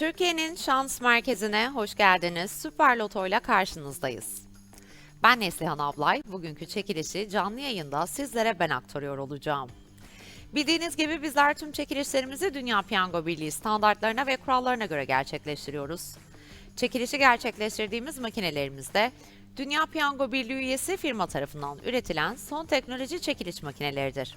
Türkiye'nin şans merkezine hoş geldiniz. Süper Loto ile karşınızdayız. Ben Neslihan Ablay. Bugünkü çekilişi canlı yayında sizlere ben aktarıyor olacağım. Bildiğiniz gibi bizler tüm çekilişlerimizi Dünya Piyango Birliği standartlarına ve kurallarına göre gerçekleştiriyoruz. Çekilişi gerçekleştirdiğimiz makinelerimizde Dünya Piyango Birliği üyesi firma tarafından üretilen son teknoloji çekiliş makineleridir.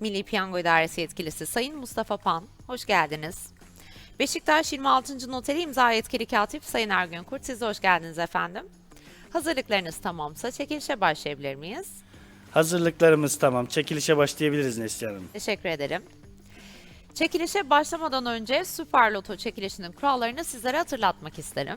Milli Piyango İdaresi Yetkilisi Sayın Mustafa Pan, hoş geldiniz. Beşiktaş 26. Noteri İmza Yetkili Katip Sayın Ergün Kurt, siz de hoş geldiniz efendim. Hazırlıklarınız tamamsa çekilişe başlayabilir miyiz? Hazırlıklarımız tamam. Çekilişe başlayabiliriz Neslihan Hanım. Teşekkür ederim. Çekilişe başlamadan önce Süper Loto çekilişinin kurallarını sizlere hatırlatmak isterim.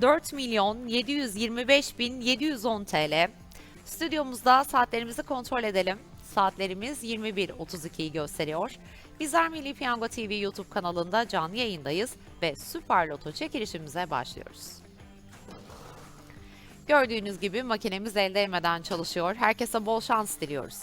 4 milyon 725 bin 710 TL. Stüdyomuzda saatlerimizi kontrol edelim. Saatlerimiz 21.32'yi gösteriyor. Bizler Milli Piyango TV YouTube kanalında canlı yayındayız ve Süper Loto çekilişimize başlıyoruz. Gördüğünüz gibi makinemiz el değmeden çalışıyor. Herkese bol şans diliyoruz.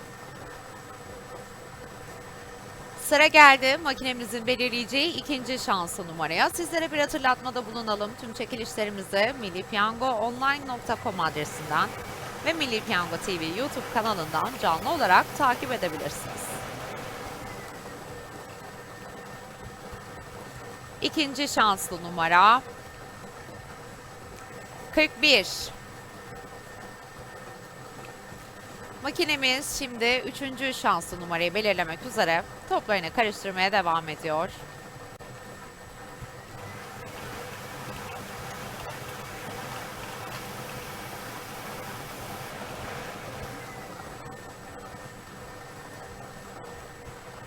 Sıra geldi makinemizin belirleyeceği ikinci şanslı numaraya. Sizlere bir hatırlatmada bulunalım. Tüm çekilişlerimizi millipiyangoonline.com adresinden ve Milli Piyango TV YouTube kanalından canlı olarak takip edebilirsiniz. İkinci şanslı numara 41. Makinemiz şimdi üçüncü şanslı numarayı belirlemek üzere toplarını karıştırmaya devam ediyor.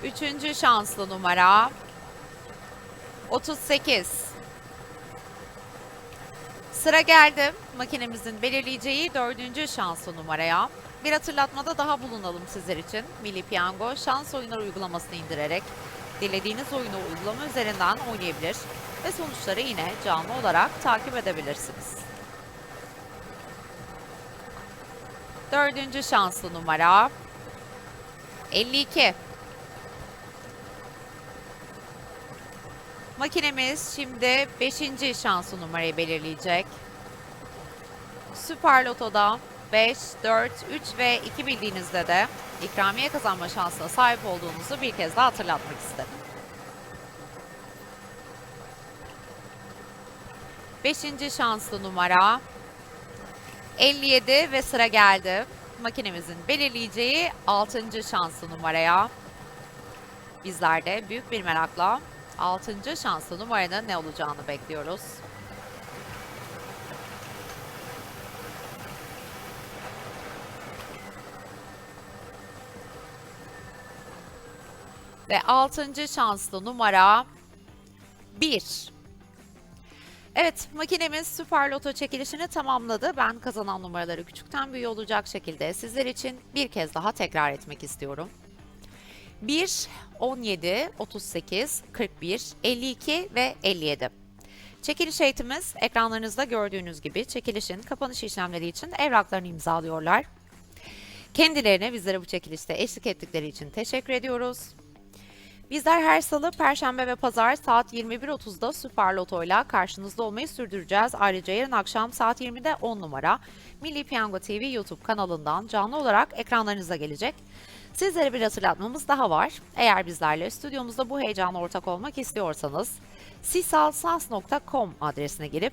Üçüncü şanslı numara 38. Sıra geldi makinemizin belirleyeceği dördüncü şanslı numaraya. Bir hatırlatmada daha bulunalım sizler için. Milli Piyango şans oyunları uygulamasını indirerek dilediğiniz oyunu uygulama üzerinden oynayabilir ve sonuçları yine canlı olarak takip edebilirsiniz. Dördüncü şanslı numara 52. Makinemiz şimdi 5. şanslı numarayı belirleyecek. Süper Loto'da 5, 4, 3 ve 2 bildiğinizde de ikramiye kazanma şansına sahip olduğunuzu bir kez daha hatırlatmak isterim. 5. şanslı numara 57 ve sıra geldi. Makinemizin belirleyeceği 6. şanslı numaraya. Bizler de büyük bir merakla 6. şanslı numaranın ne olacağını bekliyoruz. Ve 6. şanslı numara 1. Evet, makinemiz Süper Loto çekilişini tamamladı. Ben kazanan numaraları küçükten büyüğe olacak şekilde sizler için bir kez daha tekrar etmek istiyorum. 1, 17, 38, 41, 52 ve 57. Çekiliş eğitimimiz ekranlarınızda gördüğünüz gibi çekilişin kapanış işlemleri için evraklarını imzalıyorlar. Kendilerine bizlere bu çekilişte eşlik ettikleri için teşekkür ediyoruz. Bizler her salı, perşembe ve pazar saat 21.30'da Süper Loto'yla karşınızda olmayı sürdüreceğiz. Ayrıca yarın akşam saat 20'de 10 numara Milli Piyango TV YouTube kanalından canlı olarak ekranlarınıza gelecek. Sizlere bir hatırlatmamız daha var. Eğer bizlerle stüdyomuzda bu heyecana ortak olmak istiyorsanız sisalsans.com adresine girip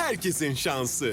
herkesin şansı.